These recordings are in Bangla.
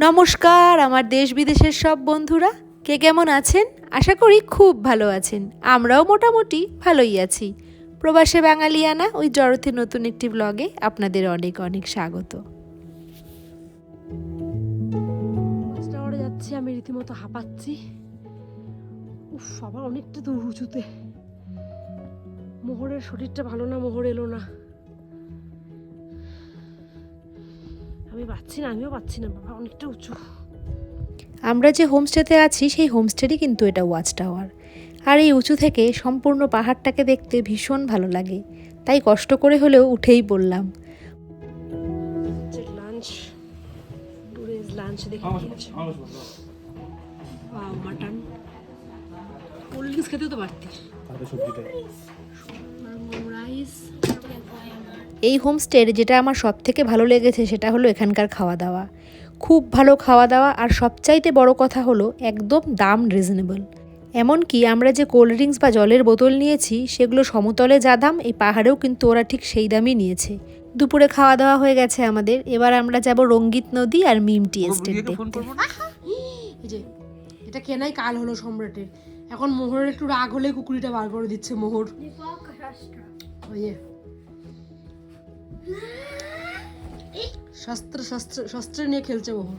নমস্কার, আমার দেশ বিদেশের সব বন্ধুরা। কে কেমন আছেন? আশা করি খুব ভালো আছেন। আমরাও মোটামুটি ভালোই আছি। প্রবাসে বাঙালিয়ানা, ওই জড়থে নতুন একটি ব্লগে আপনাদের অনেক অনেক স্বাগত। যাচ্ছি, আমি রীতিমতো হাঁপাচ্ছি। উফ, আবার অনেকটা দূর উঁচুতে। মোহরের শরীরটা ভালো না, মোহর এলো না। আমি পাচ্ছি না আমিও পাচ্ছি না বাবা অনেকটা উঁচু। আমরা যে হোমস্টেতে আছি সেই হোমস্টেরই কিন্তু এটা ওয়াচ টাওয়ার। আর এই উঁচু থেকে সম্পূর্ণ পাহাড়টাকে দেখতে ভীষণ ভালো লাগে। তাই কষ্ট করে হলেও উঠেই পড়লাম। লাঞ্চ লাঞ্চ দেখে মাটন কোল্ড ড্রিঙ্কস খেতেও তো পারতিস। রাইস এই হোমস্টের যেটা আমার সব থেকে ভালো লেগেছে সেটা হলো এখানকার খাওয়া দাওয়া খুব ভালো খাওয়া দাওয়া আর সবচাইতে বড় কথা হলো একদম দাম রিজনেবল এমনকি আমরা যে কোল্ড ড্রিঙ্কস বা জলের বোতল নিয়েছি সেগুলো সমতলে যা দাম এই পাহাড়েও কিন্তু ওরা ঠিক সেই দামই নিয়েছে। দুপুরে খাওয়া দাওয়া হয়ে গেছে আমাদের। এবার আমরা যাব রঙ্গিত নদী আর মিমটি এস্টেট দেখতে। যে এটা কেনাই কাল হলো সম্রাটের। এখন মোহরের একটু রাগ হলে কুকুরিটা বার করে দিচ্ছে মোহর। শস্ত্র শস্ত্র শস্ত্র নিয়ে খেলছে মোহর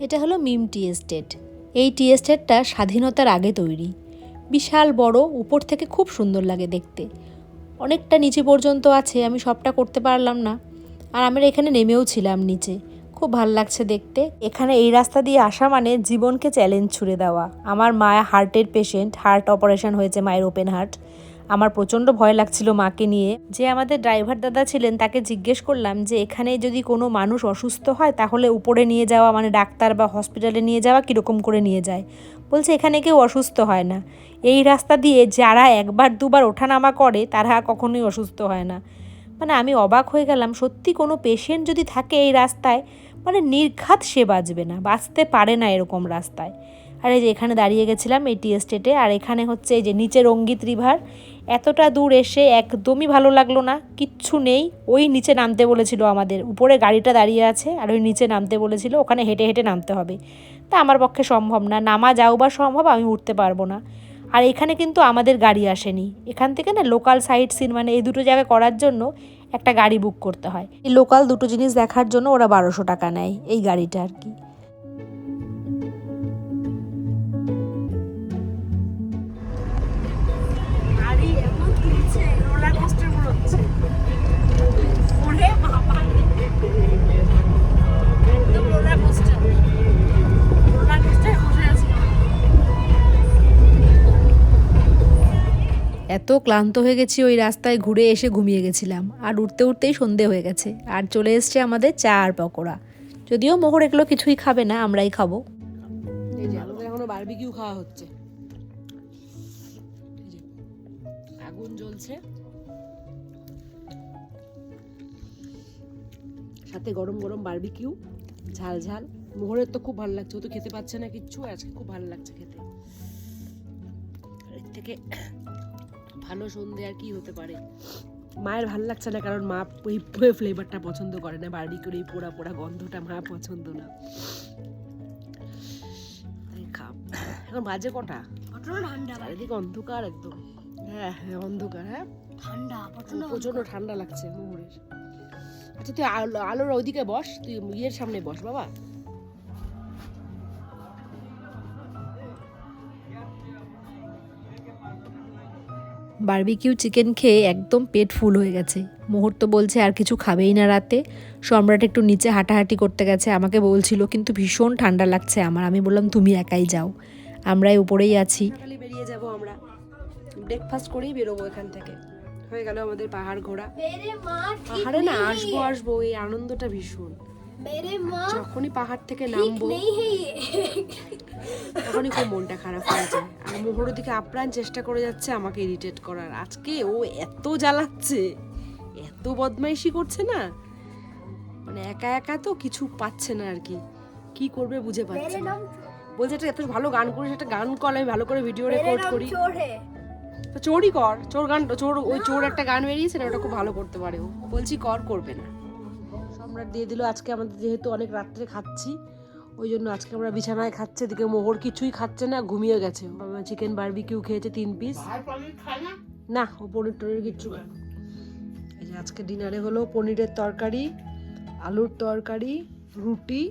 এটা হলো মিম টি এস্টেট এই টি এস্টেটটা স্বাধীনতার আগে তৈরি। বিশাল, বড়, উপর থেকে খুব সুন্দর লাগে দেখতে। অনেকটা নিচে পর্যন্ত আছে, আমি সবটা করতে পারলাম না। আর আমরা এখানে নেমেও ছিলাম নিচে। খুব ভালো লাগছে দেখতে। এখানে এই রাস্তা দিয়ে আসা মানে জীবনকে চ্যালেঞ্জ ছুড়ে দেওয়া। আমার মা হার্টের পেশেন্ট হার্ট অপারেশন হয়েছে মায়ের ওপেন হার্ট আমার প্রচণ্ড ভয় লাগছিল মাকে নিয়ে। যে আমাদের ড্রাইভার দাদা ছিলেন, তাকে জিজ্ঞেস করলাম যে এখানে যদি কোনো মানুষ অসুস্থ হয়, তাহলে উপরে নিয়ে যাওয়া মানে ডাক্তার বা হসপিটালে নিয়ে যাওয়া কীরকম করে নিয়ে যায়? বলছে, এখানে কেউ অসুস্থ হয় না। এই রাস্তা দিয়ে যারা একবার দুবার ওঠানামা করে, তারা কখনোই অসুস্থ হয় না। মানে আমি অবাক হয়ে গেলাম, সত্যি কোনো পেশেন্ট যদি থাকে এই রাস্তায় মানে নির্ঘাত সে বাঁচবে না, বাঁচতে পারে না এরকম রাস্তায়। আর এই যে এখানে দাঁড়িয়ে গেছিলাম এই টি এস্টেটে আর এখানে হচ্ছে এই যে নিচে রঙ্গিত রিভার, এতটা দূর এসে একদমই ভালো লাগল না, কিচ্ছু নেই, ওই নিচে নামতে বলেছিল আমাদের, উপরে গাড়িটা দাঁড়িয়ে আছে, আর ওই নিচে নামতে বলেছিল, ওখানে হেঁটে হেঁটে নামতে হবে। তা আমার পক্ষে সম্ভব না, নামা যাও বা সম্ভব, আমি উঠতে পারব না। আর এখানে কিন্তু আমাদের গাড়ি আসেনি। এখান থেকে না লোকাল সাইট সিন মানে এই দুটো জায়গা করার জন্য একটা গাড়ি বুক করতে হয়। এই লোকাল দুটো জিনিস দেখার জন্য ওরা বারোশো টাকা নেয় এই গাড়িটা আর কি। এত ক্লান্ত হয়ে গেছি ওই রাস্তায় ঘুরে এসে ঘুমিয়ে গেছিলাম। আর উঠতে উঠতেই সন্ধে হয়ে গেছে। আর চলে এসছে আমাদের চা আর পকোড়া। যদিও মোহর এগুলো কিছুই খাবে না, আমরাই খাব। এখনও বারবিকিউ খাওয়া হচ্ছে। আগুন জ্বলছে। সাথে গরম গরম বারবিকিউ ঝাল ঝাল। মোহরের তো খুব ভালো লাগছে, ও তো খেতে পাচ্ছে না কিচ্ছু, আজকে খুব ভালো লাগছে খেতে। এর থেকে ভালো সন্ধে আর কি হতে পারে? মায়ের ভালো লাগছে না কারণ মা ওই ফ্লেভারটা পছন্দ করে না বারবিকিউর এই পোড়া পোড়া গন্ধটা মা পছন্দ না। খাপ এখন বাজে কটা? ঠান্ডা চারিদিকে অন্ধকার একদম। হ্যাঁ হ্যাঁ অন্ধকার হ্যাঁ। ঠান্ডা প্রচণ্ড প্রচণ্ড ঠান্ডা লাগছে মোহরের আচ্ছা তুই আলো আলোর ওইদিকে বস তুই ইয়ের সামনে বস বাবা। বার্বিকিউ চিকেন খেয়ে একদম পেট ফুল হয়ে গেছে। মুহূর্ত বলছে আর কিছু খাবেই না রাতে। সম্রাট একটু নিচে হাঁটাহাঁটি করতে গেছে আমাকে বলছিল কিন্তু ভীষণ ঠান্ডা লাগছে আমার। আমি বললাম তুমি একাই যাও আমরাই উপরেই আছি। বেরিয়ে যাব আমরা। ব্রেকফাস্ট করেই বেরোবো এখান থেকে। হয়ে গেল আমাদের পাহাড় ঘোরা। পাহাড়ে না আসব আসব এই আনন্দটা ভীষণ। যখনই পাহাড় থেকে নামবো তখনই খুব মনটা খারাপ হয়ে যায়। আর মোহরও দিকে আপ্রাণ চেষ্টা করে যাচ্ছে আমাকে ইরিটেট করার। আজকে ও এত জ্বালাচ্ছে এত বদমাইশি করছে না। মানে একা একা তো কিছু পাচ্ছে না আর কি। কি করবে বুঝে পাচ্ছে না। বলছে এটা এত ভালো গান করিস একটা গান কল আমি ভালো করে ভিডিও রেকর্ড করি। তো চোরই কর চোর গান চোর ওই চোর একটা গান বেরিয়েছে না ওটা খুব ভালো করতে পারে ও। বলছি কর করবে না। সম্রাট দিয়ে দিল। আজকে আমাদের যেহেতু অনেক রাত্রে খাচ্ছি ওই জন্য আজকে আমরা বিছানায় খাচ্ছে এদিকে মোহর কিছুই খাচ্ছে না ঘুমিয়ে গেছে। চিকেন বারবিকিউ খেয়েছে তিন পিস না? ও পনির টনির কিচ্ছু খায়। এই যে আজকে ডিনারে হলো পনিরের তরকারি আলুর তরকারি রুটি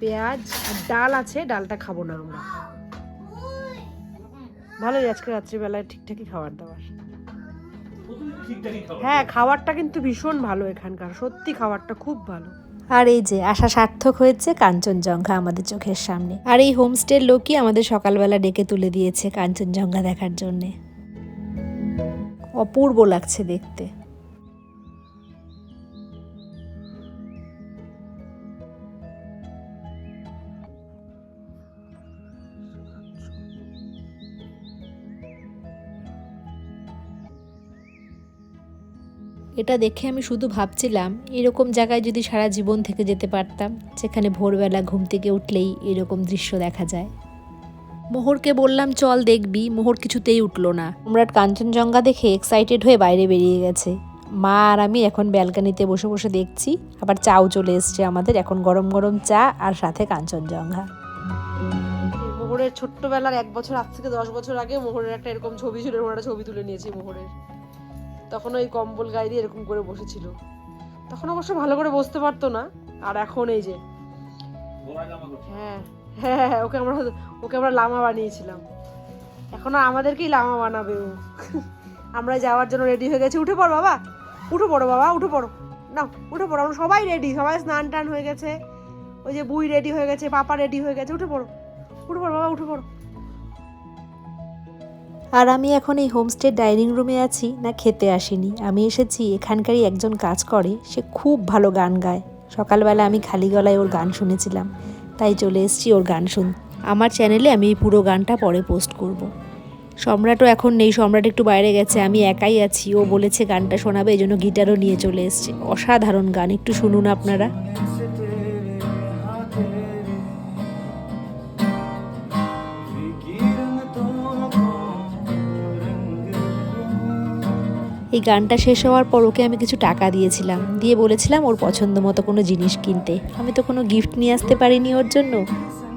পেঁয়াজ আর ডাল আছে ডালটা খাব না আমরা। ভালোই আজকে রাত্রিবেলায় ঠিকঠাকই খাবার দাবার। হ্যাঁ খাবারটা কিন্তু ভীষণ ভালো এখানকার সত্যি খাবারটা খুব ভালো। আর এই যে আশা সার্থক হয়েছে কাঞ্চনজঙ্ঘা আমাদের চোখের সামনে। আর এই হোমস্টের লোকই আমাদের সকালবেলা ডেকে তুলে দিয়েছে কাঞ্চনজঙ্ঘা দেখার জন্যে। অপূর্ব লাগছে দেখতে। এটা দেখে আমি শুধু ভাবছিলাম, এরকম জায়গায় যদি সারা জীবন থেকে যেতে পারতাম যেখানে ভোরবেলা ঘুম থেকে উঠলেই এরকম দৃশ্য দেখা যায়। মোহরকে বললাম, চল দেখবি। মোহর কিছুতেই উঠল না। সম্রাট কাঞ্চনজঙ্ঘা দেখে এক্সাইটেড হয়ে বাইরে বেরিয়ে গেছে। মা আর আমি এখন ব্যালকানিতে বসে বসে দেখছি, আবার চাও চলে এসছে আমাদের, এখন গরম গরম চা আর সাথে কাঞ্চনজঙ্ঘা। মোহরের ছোট্টবেলার এক বছর, আজ থেকে দশ বছর আগে মোহরের একটা এরকম ছবি ছিল একটা ছবি তুলে নিয়েছি মোহরের। তখন ওই কম্বল গায়ে দিয়ে এরকম করে বসেছিল। তখন অবশ্য ভালো করে বসতে পারতো না। আর এখন এই যে হ্যাঁ হ্যাঁ হ্যাঁ, ওকে আমরা ওকে আমরা লামা বানিয়েছিলাম। এখন আমাদেরকেই লামা বানাবে ও। আমরা যাওয়ার জন্য রেডি হয়ে গেছি। উঠে পড় বাবা। উঠে পড়ো বাবা উঠে পড়ো। না উঠে পড়ো। আমরা সবাই রেডি সবাই স্নান টান হয়ে গেছে। ওই যে বুই রেডি হয়ে গেছে পাপা রেডি হয়ে গেছে। উঠে পড়ো। উঠে পড়ো বাবা উঠে পড়ো। আর আমি এখন এই হোমস্টে ডাইনিং রুমে আছি, না খেতে আসিনি। আমি এসেছি, এখানকারই একজন কাজ করে, সে খুব ভালো গান গায়। সকালবেলা আমি খালি গলায় ওর গান শুনেছিলাম, তাই চলে এসেছি ওর গান শুন আমার চ্যানেলে আমি এই পুরো গানটা পরে পোস্ট করব। সম্রাটও এখন নেই, সম্রাট একটু বাইরে গেছে, আমি একাই আছি। ও বলেছে গানটা শোনাবে এই জন্য গিটারও নিয়ে চলে এসছে। অসাধারণ গান, একটু শুনুন আপনারা। এই গানটা শেষ হওয়ার পর ওকে আমি কিছু টাকা দিয়েছিলাম। দিয়ে বলেছিলাম ওর পছন্দ মতো কোনো জিনিস কিনতে। আমি তো কোনো গিফট নিয়ে আসতে পারিনি ওর জন্য।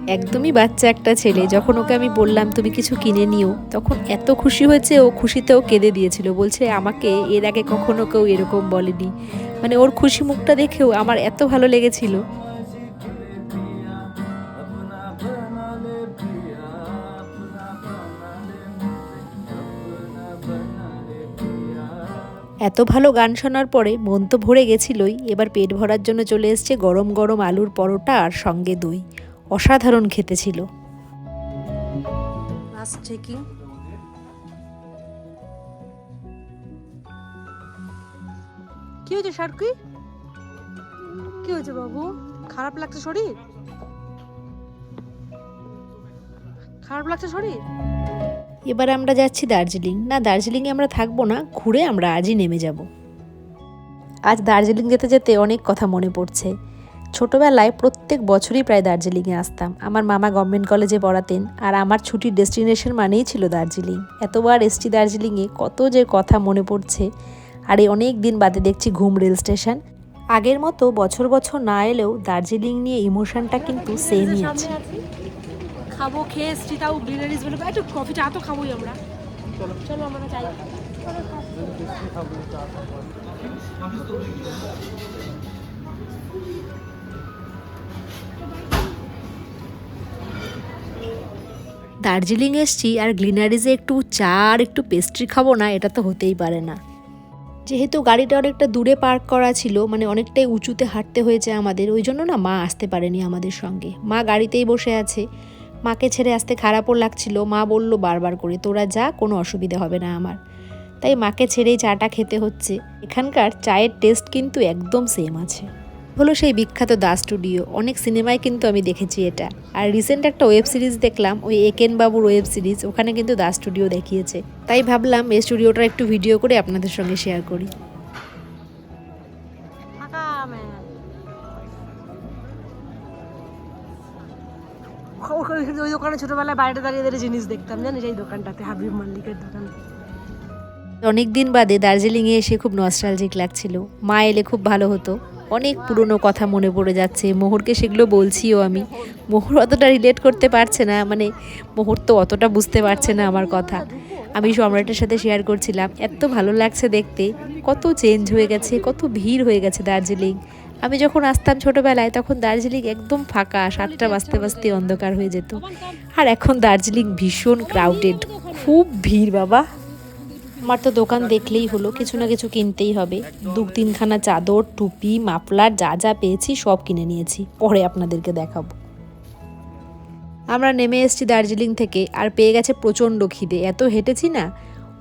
একদমই বাচ্চা একটা ছেলে, যখন ওকে আমি বললাম, তুমি কিছু কিনে নিও। তখন এত খুশি হয়েছে, ও খুশিতেও কেঁদে দিয়েছিল। বলছে, আমাকে এর আগে কখনো কেউ এরকম বলেনি। মানে ওর খুশি মুখটা দেখেও আমার এত ভালো লেগেছিল। এত ভালো গান শোনার পরে মন তো ভরে গেছিলই। এবার পেট ভরার জন্য চলে এসছে গরম গরম আলুর পরোটা আর সঙ্গে দই। অসাধারণ খেতে ছিল কি হয়েছে, সার্কি? কি হয়েছে, বাবু? খারাপ লাগছে শরীর? খারাপ লাগছে শরীর? এবার আমরা যাচ্ছি দার্জিলিং। না, দার্জিলিংয়ে আমরা থাকব না, ঘুরে আমরা আজই নেমে যাব। আজ দার্জিলিং যেতে যেতে অনেক কথা মনে পড়ছে। ছোটোবেলায় প্রত্যেক বছরই প্রায় দার্জিলিংয়ে আসতাম। আমার মামা গভর্নমেন্ট কলেজে পড়াতেন আর আমার ছুটির ডেস্টিনেশন মানেই ছিল দার্জিলিং। এতবার এসছি দার্জিলিংয়ে, কত যে কথা মনে পড়ছে। আর এই অনেক দিন বাদে দেখছি ঘুম রেল স্টেশন। আগের মতো বছর বছর না এলেও দার্জিলিং নিয়ে ইমোশনটা কিন্তু সেমই আছে। খাব খেয়ে এসছি তাও গ্রিনারিজ বলে একটু কফি চা তো খাবোই আমরা। চলো। চলো আমরা চাই দার্জিলিং এসছি আর গ্লিনারিজে একটু চা আর একটু পেস্ট্রি খাব না এটা তো হতেই পারে না। যেহেতু গাড়িটা অনেকটা দূরে পার্ক করা ছিল মানে অনেকটাই উঁচুতে হাঁটতে হয়েছে আমাদের ওই জন্য না মা আসতে পারেনি আমাদের সঙ্গে। মা গাড়িতেই বসে আছে। মাকে ছেড়ে আসতে খারাপও লাগছিল। মা বলল, বারবার করে, তোরা যা, কোনো অসুবিধা হবে না আমার। তাই মাকে ছেড়েই চাটা খেতে হচ্ছে। এখানকার চায়ের টেস্ট কিন্তু একদম সেম আছে। হলো সেই বিখ্যাত দা স্টুডিও। অনেক সিনেমায় কিন্তু আমি দেখেছি এটা। আর রিসেন্ট একটা ওয়েব সিরিজ দেখলাম, ওই একেন বাবুর ওয়েব সিরিজ ওখানে কিন্তু দা স্টুডিও দেখিয়েছে। তাই ভাবলাম, এই স্টুডিওটার একটু ভিডিও করে আপনাদের সঙ্গে শেয়ার করি। ওই দোকানে ছোটবেলায় বাইরে দাঁড়িয়ে দাঁড়িয়ে জিনিস দেখতাম, জানিস? এই দোকানটাতে, হাবিব মাল্লিকের দোকান। অনেক দিন বাদে দার্জিলিংয়ে এসে খুব নস্টালজিক লাগছিল। মা এলে খুব ভালো হতো। অনেক পুরনো কথা মনে পড়ে যাচ্ছে। মোহরকে সেগুলো বলছিও আমি। মোহর অতটা রিলেট করতে পারছে না। মানে মোহর তো অতটা বুঝতে পারছে না আমার কথা। আমি সম্রাটের সাথে শেয়ার করছিলাম। এত ভালো লাগছে দেখতে। কত চেঞ্জ হয়ে গেছে, কত ভিড় হয়ে গেছে দার্জিলিং। আমি যখন আসতাম ছোটবেলায় তখন দার্জিলিং একদম ফাঁকা সাতটা বাজতে বাজতে অন্ধকার হয়ে যেত। আর এখন দার্জিলিং ভীষণ ক্রাউডেড খুব ভিড় বাবা। আমার তো দোকান দেখলেই হলো কিছু না কিছু কিনতেই হবে। দু তিনখানা চাদর টুপি মাফলার যা যা পেয়েছি সব কিনে নিয়েছি। পরে আপনাদেরকে দেখাবো। আমরা নেমে এসেছি দার্জিলিং থেকে আর পেয়ে গেছে প্রচণ্ড খিদে। এত হেঁটেছি না।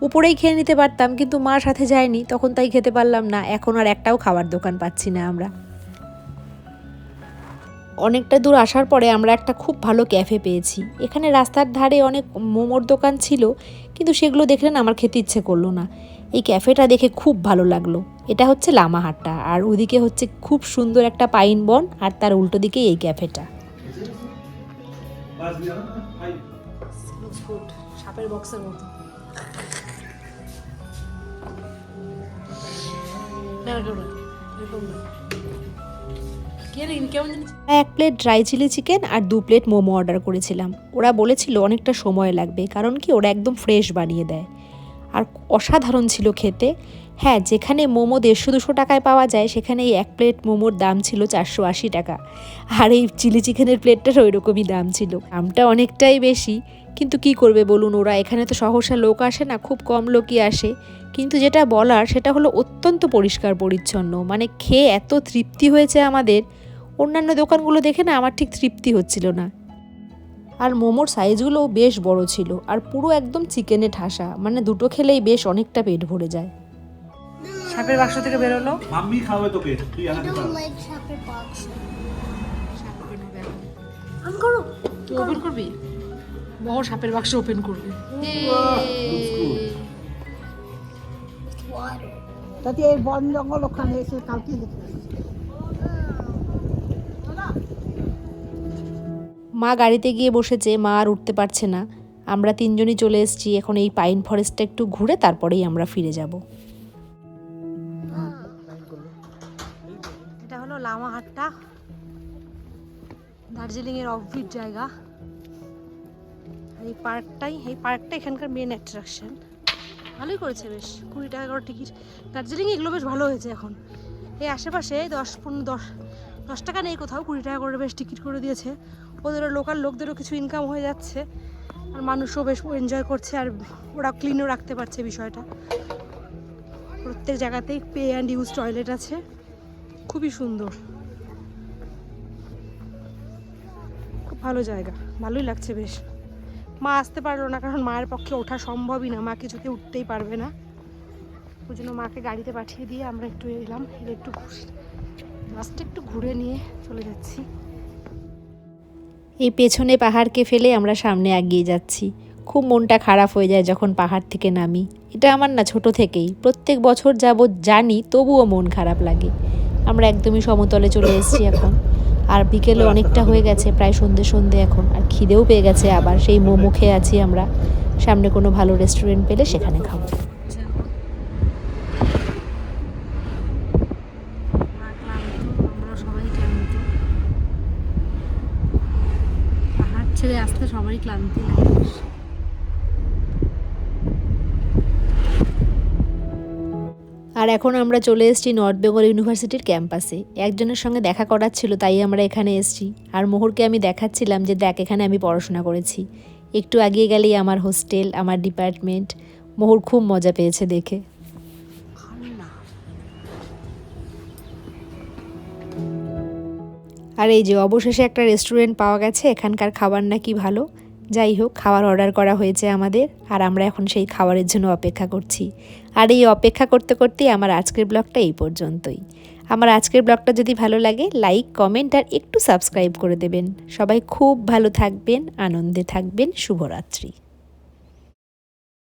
উপরেই খেয়ে নিতে পারতাম কিন্তু মার সাথে যায়নি তখন তাই খেতে পারলাম না। এখন আর একটাও খাবার দোকান পাচ্ছি না আমরা। অনেকটা দূর আসার পরে আমরা একটা খুব ভালো ক্যাফে পেয়েছি। এখানে রাস্তার ধারে অনেক মোমোর দোকান ছিল, কিন্তু সেগুলো দেখলে না আমার খেতে ইচ্ছে করল না। এই ক্যাফেটা দেখে খুব ভালো লাগল। এটা হচ্ছে লামাহাট্টা, আর ওদিকে হচ্ছে খুব সুন্দর একটা পাইন বন, আর তার উল্টো দিকে এই ক্যাফেটা। সাপের বক্সের মতো। এক প্লেট ড্রাই চিলি চিকেন আর দু প্লেট মোমো অর্ডার করেছিলাম। ওরা বলেছিল অনেকটা সময় লাগবে, কারণ কি ওরা একদম ফ্রেশ বানিয়ে দেয়। আর অসাধারণ ছিল খেতে। হ্যাঁ যেখানে মোমো দেড়শো দুশো টাকায় পাওয়া যায় সেখানে এই এক প্লেট মোমোর দাম ছিল চারশো আশি টাকা। আর এই চিলি চিকেনের প্লেটটার ওই রকমই দাম ছিল। দামটা অনেকটাই বেশি। কিন্তু কি করবে বলুন ওরা? এখানে তো সহসা লোক আসে না, খুব কম লোকই আসে। কিন্তু যেটা বলার, সেটা হলো অত্যন্ত পরিষ্কার পরিচ্ছন্ন মানে খেয়ে এত তৃপ্তি হয়েছে আমাদের অন্যান্য দোকানগুলো দেখে না আমার ঠিক তৃপ্তি হচ্ছিল না। আর মোমোর সাইজগুলোও বেশ বড় ছিল আর পুরো একদম চিকেনে ঠাসা মানে দুটো খেলেই বেশ অনেকটা পেট ভরে যায়। সাপের বাক্স থেকে বেরোলো? মাম্মি খাওয়াবে তোকে। তুই like সাপের box. আমি করো তুই ওপেন করবি? মোহর সাপের বাক্স ওপেন করবে. তাতে এই বন জঙ্গল ওখানে এসে কালকে মা গাড়িতে গিয়ে বসেছে, মা আর উঠতে পারছে না। আমরা তিনজনই চলে এসেছি, এখন এই পাইন ফরেস্টটা একটু ঘুরে তারপরেই আমরা ফিরে যাব। এটা হলো লামাহাট্টা দার্জিলিং এর অফবিট জায়গা। এই পার্কটাই, এই পার্কটা এখানকার মেন অ্যাট্রাকশন ভালোই করেছে বেশ, কুড়ি টাকা করে টিকিট দার্জিলিং এগুলো বেশ ভালো হয়েছে এখন। এই আশেপাশে দশ পনেরো, দশ দশ টাকা নেই কোথাও, কুড়ি টাকা করে বেশ টিকিট করে দিয়েছে। ওদেরও লোকাল লোকদেরও কিছু ইনকাম হয়ে যাচ্ছে। আর মানুষও বেশ এনজয় করছে আর ওরা ক্লিনও রাখতে পারছে বিষয়টা। প্রত্যেক জায়গাতেই পে অ্যান্ড ইউজ টয়লেট আছে। খুবই সুন্দর। খুব ভালো জায়গা। ভালোই লাগছে বেশ। মা আসতে পারল না কারণ মায়ের পক্ষে ওঠা সম্ভবই না। মা কিছুতে উঠতেই পারবে না। ওই জন্য মাকে গাড়িতে পাঠিয়ে দিয়ে আমরা একটু এলাম। এলে একটু লাস্টে একটু ঘুরে নিয়ে চলে যাচ্ছি। এই পেছনে পাহাড়কে ফেলে আমরা সামনে এগিয়ে যাচ্ছি। খুব মনটা খারাপ হয়ে যায় যখন পাহাড় থেকে নামি। এটা আমার না ছোট থেকেই। প্রত্যেক বছর যাবৎ জানি তবুও মন খারাপ লাগে। আমরা একদমই সমতলে চলে এসেছি এখন। আর বিকেলে অনেকটা হয়ে গেছে, প্রায় সন্ধে সন্ধে এখন। আর খিদেও পেয়ে গেছে আবার। সেই মোমো খেয়ে আছি আমরা। সামনে কোনো ভালো রেস্টুরেন্ট পেলে সেখানে খাব মা ক্লান্ত আমরা সবাই ক্লান্ত পাহাড় ছেড়ে আসতে সবারই ক্লান্তি লাগে। আর এখন আমরা চলে এসেছি নর্থ বেঙ্গল ইউনিভার্সিটির ক্যাম্পাসে একজনের সঙ্গে দেখা করার ছিল, তাই আমরা এখানে এসেছি। আর মোহরকে আমি দেখাচ্ছিলাম যে, দেখ, এখানে আমি পড়াশোনা করেছি। একটু এগিয়ে গেলেই আমার হোস্টেল আমার ডিপার্টমেন্ট মোহর খুব মজা পেয়েছে দেখে। আর এই যে অবশেষে একটা রেস্টুরেন্ট পাওয়া গেছে, এখানকার খাবার নাকি ভালো। যাই হোক, খাবার অর্ডার করা হয়েছে আমাদের, আর আমরা এখন সেই খাবারের জন্য অপেক্ষা করছি। আর এই অপেক্ষা করতে করতেই আমার আজকের ব্লগটা এই পর্যন্তই। আমার আজকের ব্লগটা যদি ভালো লাগে লাইক কমেন্ট আর একটু সাবস্ক্রাইব করে দেবেন। সবাই খুব ভালো থাকবেন, আনন্দে থাকবেন, শুভরাত্রি।